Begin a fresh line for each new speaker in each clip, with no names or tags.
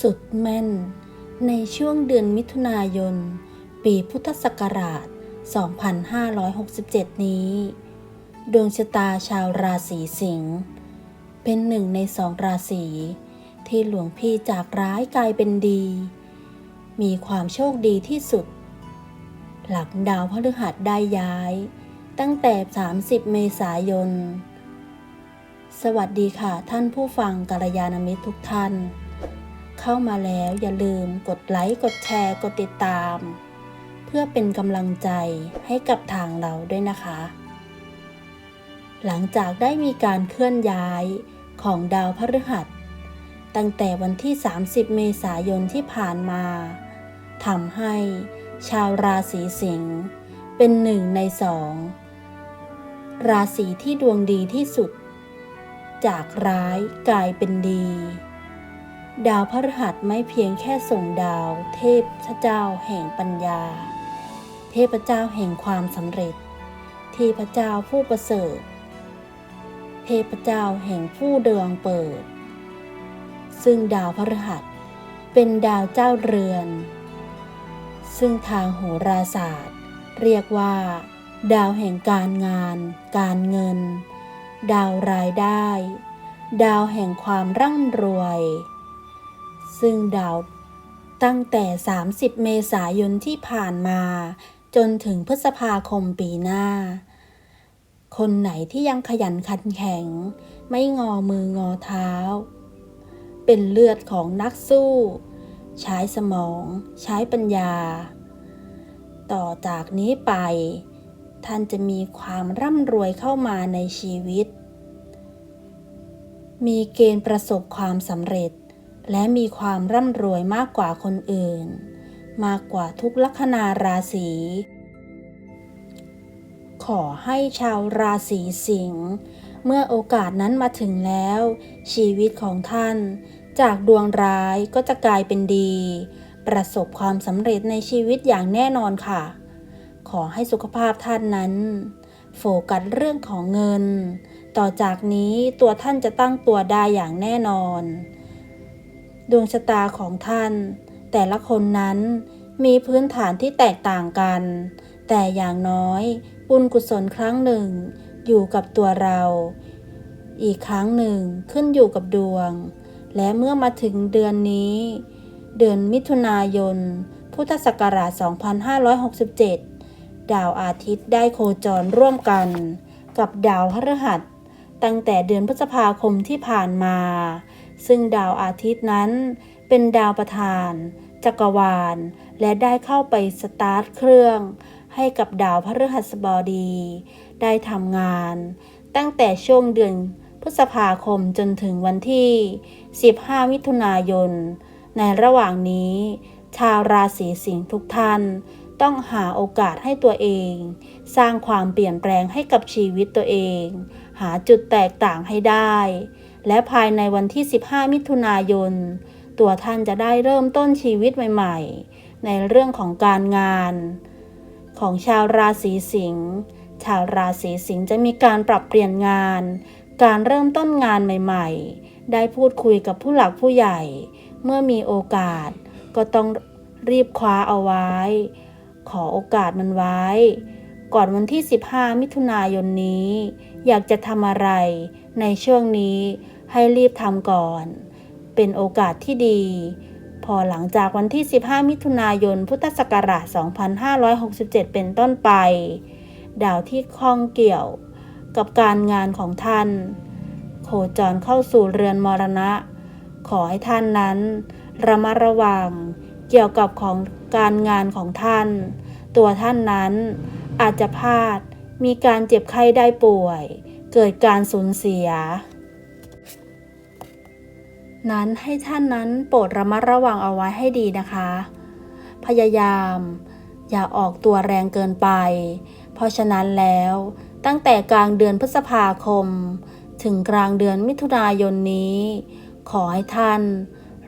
สุดแม่น ในช่วงเดือนมิถุนายน ปีพุทธศักราช 2567 นี้ ดวงชะตาชาวราศีสิงห์เป็นหนึ่งในสองราศีที่หลวงพี่จากร้ายกลายเป็นดี มีความโชคดีที่สุด หลังดาวพฤหัสได้ย้าย ตั้งแต่ 30 เมษายน สวัสดีค่ะท่านผู้ฟังกัลยาณมิตรทุกท่าน เข้ามาแล้วอย่าลืมกดไลค์กดแชร์กดติดตาม เพื่อเป็นกำลังใจให้กับทางเราด้วยนะคะ หลังจากได้มีการเคลื่อนย้ายของดาวพฤหัส ตั้งแต่วันที่ 30 เมษายนที่ผ่านมาทำให้ชาวราศีสิงห์เป็นหนึ่งในสอง ราศีที่ดวงดีที่สุด จากร้ายกลายเป็นดี ดาวพฤหัสไม่เพียงแค่ส่งดาว เทพเจ้าแห่งปัญญา เทพเจ้าแห่งความสำเร็จ เทพเจ้าผู้ประเสริฐ เทพเจ้าแห่งผู้เดืองเปิด ซึ่งดาวพฤหัสเป็นดาวเจ้าเรือน ซึ่งทางโหราศาสตร์ เรียกว่า ดาวแห่งการงาน การเงิน ดาวรายได้ ดาวแห่งความร่ำรวย ซึ่งดาวตั้งแต่ 30 เมษายนที่ผ่านมา จนถึงพฤษภาคมปีหน้า คนไหนที่ยังขยันขันแข็ง ไม่งอมืองอเท้า เป็นเลือดของนักสู้ ใช้สมอง ใช้ปัญญา ต่อจากนี้ไป ท่านจะมีความร่ำรวยเข้ามาในชีวิต มีเกณฑ์ประสบความสำเร็จ และมีความร่ำรวยมากกว่าคนอื่น มากกว่าทุกลัคนาราศี ขอให้ชาวราศีสิงห์เมื่อโอกาสนั้นมาถึงแล้ว ชีวิตของท่าน จากดวงร้ายก็จะกลายเป็นดี ประสบความสำเร็จในชีวิตอย่างแน่นอนค่ะ ขอให้สุขภาพท่านนั้น โฟกัสเรื่องของเงิน ต่อจากนี้ตัวท่านจะตั้งตัวได้อย่างแน่นอน ดวงชะตาของท่าน แต่ละคนนั้นมีพื้นฐานที่แตกต่างกัน แต่อย่างน้อยบุญกุศลครั้งหนึ่ง อยู่กับตัวเรา อีกครั้งหนึ่งขึ้นอยู่กับดวง และเมื่อมาถึงเดือนนี้ เดือนมิถุนายน พุทธศักราช 2567 ดาวอาทิตย์ได้โคจรร่วมกัน กับดาวพฤหัส ตั้งแต่เดือนพฤษภาคมที่ผ่านมา ซึ่งดาวอาทิตย์นั้นเป็นดาวประธาน จักรวาล และได้เข้าไปสตาร์ทเครื่องให้กับดาวพฤหัสบดี ได้ทำงาน ตั้งแต่ช่วงเดือนพฤษภาคมจนถึงวันที่ 15 มิถุนายน ในระหว่างนี้ ชาวราศีสิงห์ทุกท่านต้องหาโอกาสให้ตัวเอง สร้างความเปลี่ยนแปลงให้กับชีวิตตัวเอง หาจุดแตกต่างให้ได้ และภายในวันที่ 15 มิถุนายน ตัวท่านจะได้เริ่มต้นชีวิตใหม่ๆ ในเรื่องของการงาน ของชาวราศีสิงห์ชาวราศีสิงห์จะมีการปรับเปลี่ยนงาน การเริ่มต้นงานใหม่ๆ ได้พูดคุยกับผู้หลักผู้ใหญ่ เมื่อมีโอกาสก็ต้องรีบคว้าเอาไว้ ขอโอกาสมันไว้ ก่อนวันที่ 15 มิถุนายนนี้ อยากจะทำอะไรในช่วงนี้ ให้รีบทำก่อน เป็นโอกาสที่ดี พอหลังจากวันที่ 15 มิถุนายน พุทธศักราช 2567 เป็นต้นไป ดาวที่ข้องเกี่ยวกับการงานของท่าน โคจรเข้าสู่เรือนมรณะ ขอให้ท่านนั้นระมัดระวังเกี่ยวกับของการงานของท่าน ตัวท่านนั้นอาจจะพลาดมีการเจ็บไข้ได้ป่วย เกิดการสูญเสีย นั้นให้ท่านนั้นโปรดระมัดระวังเอาไว้ให้ดีนะคะ พยายาม อย่าออกตัวแรงเกินไป เพราะฉะนั้นแล้วตั้งแต่กลางเดือนพฤษภาคม ถึงกลางเดือนมิถุนายนนี้ ขอให้ท่าน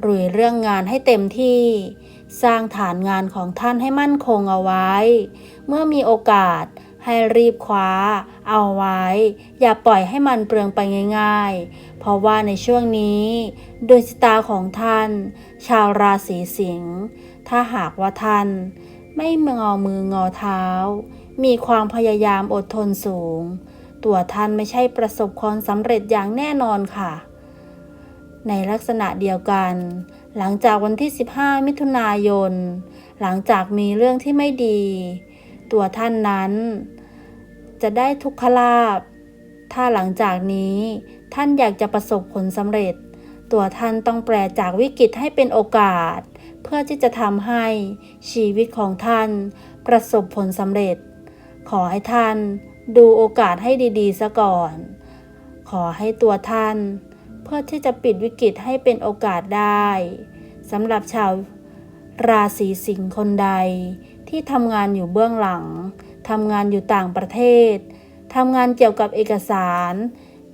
รุยเรื่องงานให้เต็มที่ สร้างฐานงานของท่านให้มั่นคงเอาไว้ เมื่อมีโอกาส ให้รีบคว้า เอาไว้ อย่าปล่อยให้มันเปลืองไปง่าย ๆ เพราะว่าในช่วงนี้ดวงชะตาของท่าน ชาวราศีสิงห์ถ้าหากว่าท่าน ไม่งอมืองอเท้า มีความพยายามอดทนสูง ตัวท่านไม่ใช่ประสบความสำเร็จอย่างแน่นอนค่ะ ในลักษณะเดียวกัน หลังจากวันที่ 15 มิถุนายน หลังจากมีเรื่องที่ไม่ดี ตัวท่านนั้น จะได้ทุกขลาบ ถ้าหลังจากนี้ท่านอยากจะประสบผลสำเร็จ ตัวท่านต้องแปลจากวิกฤตให้เป็นโอกาส เพื่อที่จะทำให้ชีวิตของท่าน ประสบผลสำเร็จ ขอให้ท่านดูโอกาสให้ดีๆซะก่อน ขอให้ตัวท่าน เพื่อที่จะปิดวิกฤตให้เป็นโอกาสได้สำหรับชาวราศีสิงห์คนใด ที่ทำงานอยู่เบื้องหลัง ทำงานอยู่ต่างประเทศ ทำงานเกี่ยวกับเอกสาร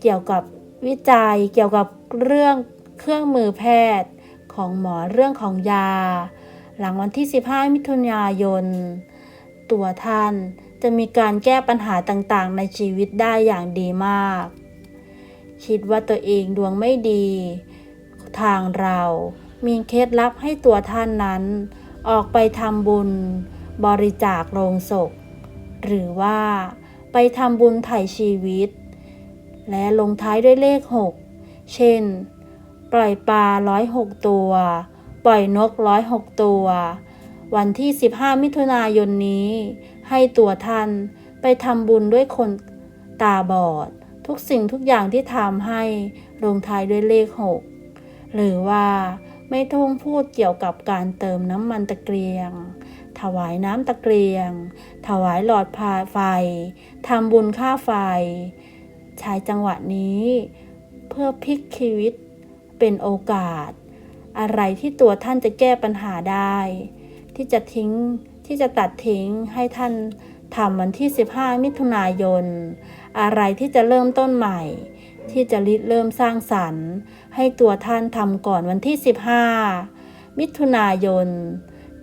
เกี่ยวกับวิจัย เกี่ยวกับเรื่องเครื่องมือแพทย์ ของหมอเรื่องของยา หลังวันที่ 15 มิถุนายน ตัวท่านจะมีการแก้ปัญหาต่างๆ ในชีวิตได้อย่างดีมาก คิดว่าตัวเองดวงไม่ดี ทางเรามีเคล็ดลับให้ตัวท่านนั้น ออกไปทำบุญ บริจาคโรงศพ หรือว่าไปทำบุญไถ่ชีวิต และลงท้ายด้วยเลข 6 เช่น ปล่อยปลาร้อยหกตัว ปล่อยนกร้อยหกตัว วันที่ 15 มิถุนายนนี้ ให้ตัวท่านไปทำบุญด้วยคนตาบอด ทุกสิ่งทุกอย่างที่ทำให้ลงท้ายด้วยเลข 6 หรือว่าไม่ต้องพูดเกี่ยวกับการเติมน้ำมันตะเกียง ถวายน้ำตะเกียง ถวายหลอดพาไฟทำบุญค่าไฟ ใช้จังหวะนี้ เพื่อพลิกชีวิตเป็นโอกาส อะไรที่ตัวท่านจะแก้ปัญหาได้ ที่จะทิ้งที่จะตัดทิ้งให้ท่านทำวันที่ 15 มิถุนายน อะไรที่จะเริ่มต้นใหม่ ที่จะริเริ่มสร้างสรรค์ ให้ตัวท่านทำก่อนวันที่ 15 มิถุนายน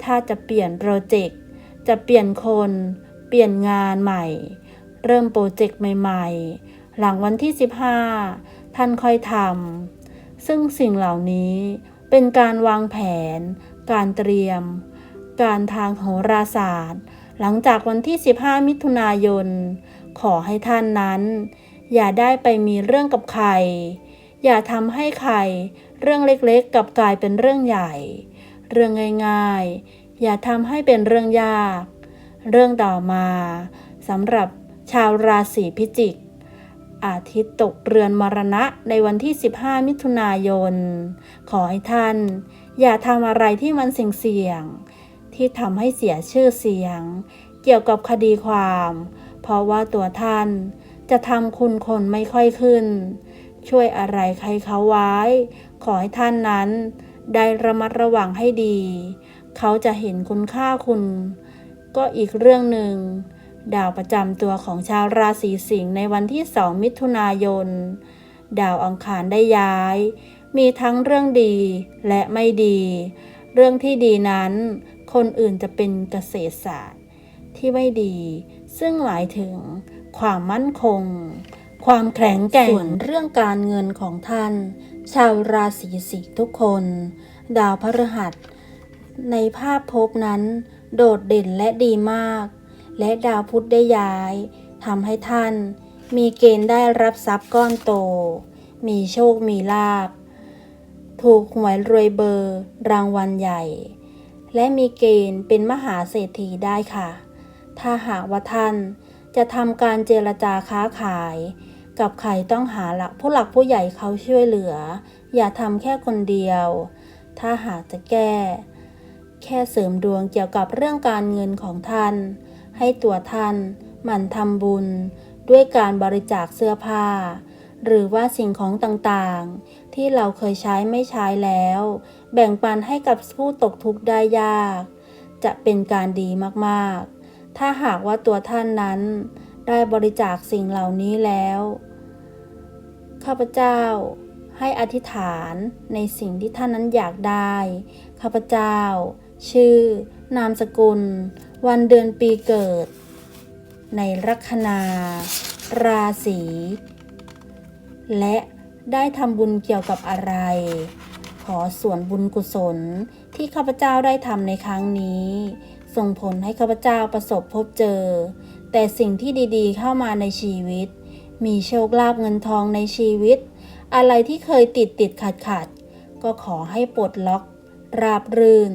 ถ้าจะเปลี่ยนโปรเจกต์ จะเปลี่ยนคน เปลี่ยนงานใหม่ เริ่มโปรเจกต์ใหม่ ๆ หลังวันที่ 15 ท่านค่อยทำ ซึ่งสิ่งเหล่านี้เป็นการวางแผน การเตรียม การทางโหราศาสตร์ หลังจากวันที่ 15 มิถุนายน ขอให้ท่านนั้น อย่าได้ไปมีเรื่องกับใคร อย่าทำให้ใคร เรื่องเล็กๆ กับกลายเป็นเรื่องใหญ่ เรื่องง่ายๆ อย่าทำให้เป็นเรื่องยาก เรื่องต่อมาสำหรับชาวราศีพิจิก อาทิตย์ตกเรือนมรณะในวันที่ 15 มิถุนายน ขอให้ท่าน อย่าทำอะไรที่มันเสี่ยงๆที่ทำให้เสียชื่อเสียง เกี่ยวกับคดีความ เพราะว่าตัวท่านจะทำคุณคนไม่ค่อยขึ้น ช่วยอะไรใครเขาไว้ ขอให้ท่านนั้น ได้ระมัดระวังให้ดี เขาจะเห็นคุณค่าคุณ ก็อีกเรื่องหนึ่ง ดาวประจำตัวของชาวราศีสิงห์ในวันที่2มิถุนายน ดาวอังคารได้ย้าย มีทั้งเรื่องดีและไม่ดี เรื่องที่ดีนั้น คนอื่นจะเป็นเกษตรศาสตร์ ที่ไม่ดี ซึ่งหมายถึง ความมั่นคง ความแข็งแกร่งส่วนเรื่องการเงินของท่านชาวราศีสิงห์ทุกคน ดาวพฤหัส ในภาพภพนั้น โดดเด่นและดีมาก และดาวพุธได้ย้ายทำให้ท่าน มีเกณฑ์ได้รับทรัพย์ก้อนโต มีโชคมีลาบ ถูกหวยรวยเบอร์ รางวัลใหญ่ และมีเกณฑ์เป็นมหาเศรษฐีได้ค่ะ ถ้าหากว่าท่านจะทำการเจรจาค้าขาย กับใครต้องหาหลักผู้หลักผู้ใหญ่เขาช่วยเหลือ อย่าทำแค่คนเดียว ถ้าหากจะแก้ แค่เสริมดวงเกี่ยวกับเรื่องการเงินของท่าน ให้ตัวท่านหมั่นทำบุญ ด้วยการบริจาคเสื้อผ้า หรือว่าสิ่งของต่างๆ ที่เราเคยใช้ไม่ใช้แล้ว แบ่งปันให้กับผู้ตกทุกข์ได้ยาก จะเป็นการดีมากๆ ถ้าหากว่าตัวท่านนั้น ได้บริจาคสิ่งเหล่านี้แล้วข้าพเจ้า ให้อธิษฐานในสิ่งที่ท่านนั้นอยากได้ ข้าพเจ้า ชื่อ นามสกุล วันเดือนปีเกิด ในลัคนา ราศี และได้ทำบุญเกี่ยวกับอะไร ขอส่วนบุญกุศลที่ข้าพเจ้าได้ทำในครั้งนี้ ส่งผลให้ข้าพเจ้าประสบพบเจอ แต่สิ่งที่ดีๆเข้ามาในชีวิต มีโชคลาภเงินทองในชีวิต อะไรที่เคยติดติดขัดขัดก็ขอให้ปลดล็อก ราบรื่น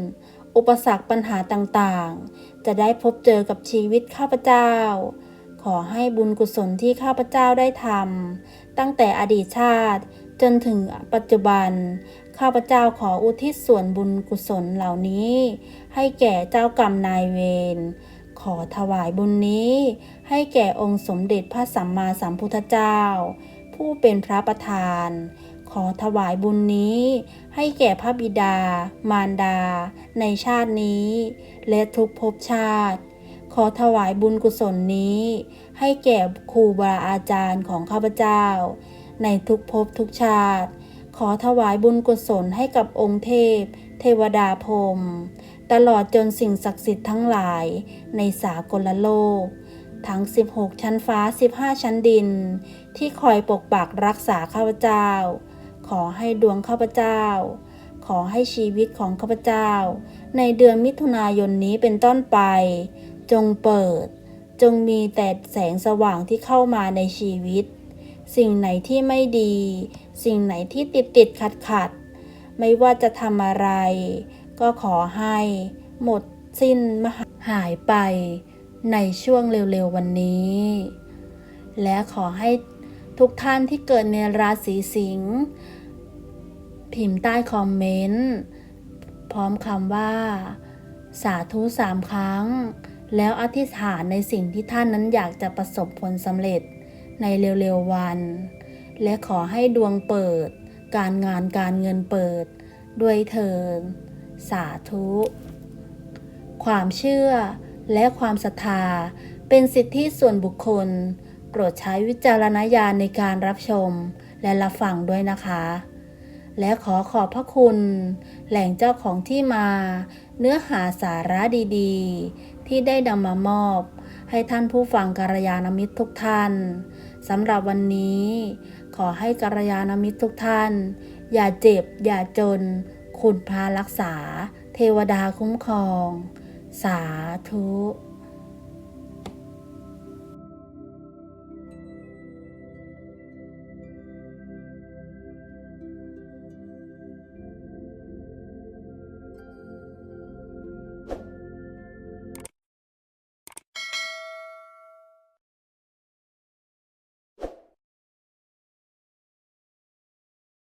อุปสรรคปัญหาต่างๆ จะได้พบเจอกับชีวิตข้าพเจ้า ขอให้บุญกุศลที่ข้าพเจ้าได้ทำตั้งแต่อดีตชาติจนถึงปัจจุบัน ข้าพเจ้าขออุทิศส่วนบุญกุศลเหล่านี้ ให้แก่เจ้ากรรมนายเวร ขอถวายบุญนี้ ให้แก่องค์สมเด็จพระสัมมาสัมพุทธเจ้า ผู้เป็นพระประธาน ขอถวายบุญนี้ ให้แก่พระบิดา มารดา ในชาตินี้ และทุกภพชาติ ขอถวายบุญกุศลนี้ ให้แก่ครูบาอาจารย์ของข้าพเจ้า ในทุกภพทุกชาติ ขอถวายบุญกุศลให้กับองค์เทพ เทวดาพรมตลอดจนสิ่งศักดิ์สิทธิ์ทั้งหลายในสากลโลก ทั้ง 16 ชั้นฟ้า 15 ชั้นดิน ที่คอยปกปักรักษาข้าพเจ้า ขอให้ดวงข้าพเจ้า ขอให้ชีวิตของข้าพเจ้า ในเดือนมิถุนายนนี้เป็นต้นไป จงเปิด จงมีแต่แสงสว่างที่เข้ามาในชีวิต สิ่งไหนที่ไม่ดี สิ่งไหนที่ติดติดขัดขัดไม่ว่าจะทำอะไร ก็ขอให้ หมดสิ้นมหหายไป ในช่วงเร็วๆวันนี้ และขอให้ทุกท่านที่เกิดในราศีสิงห์พิมพ์ใต้คอมเมนต์ พร้อมคำว่า สาธุสามครั้ง แล้วอธิษฐานในสิ่งที่ท่านนั้นอยากจะประสบผลสำเร็จในเร็วๆวัน และขอให้ดวงเปิด การงานการเงินเปิด ด้วยเถิดสาธุ ความเชื่อ และความศรัทธา เป็นสิทธิส่วนบุคคล โปรดใช้วิจารณญาณในการรับชม และรับฟังด้วยนะคะ และขอขอบพระคุณ แหล่งเจ้าของที่มา เนื้อหาสาระดีๆ ที่ได้นำมามอบ ให้ท่านผู้ฟังกัลยาณมิตรทุกท่านสำหรับวันนี้ ขอให้กัลยาณมิตรทุกท่าน อย่าเจ็บ อย่าจน คุณพารักษา เทวดาคุ้มครอง สาธุ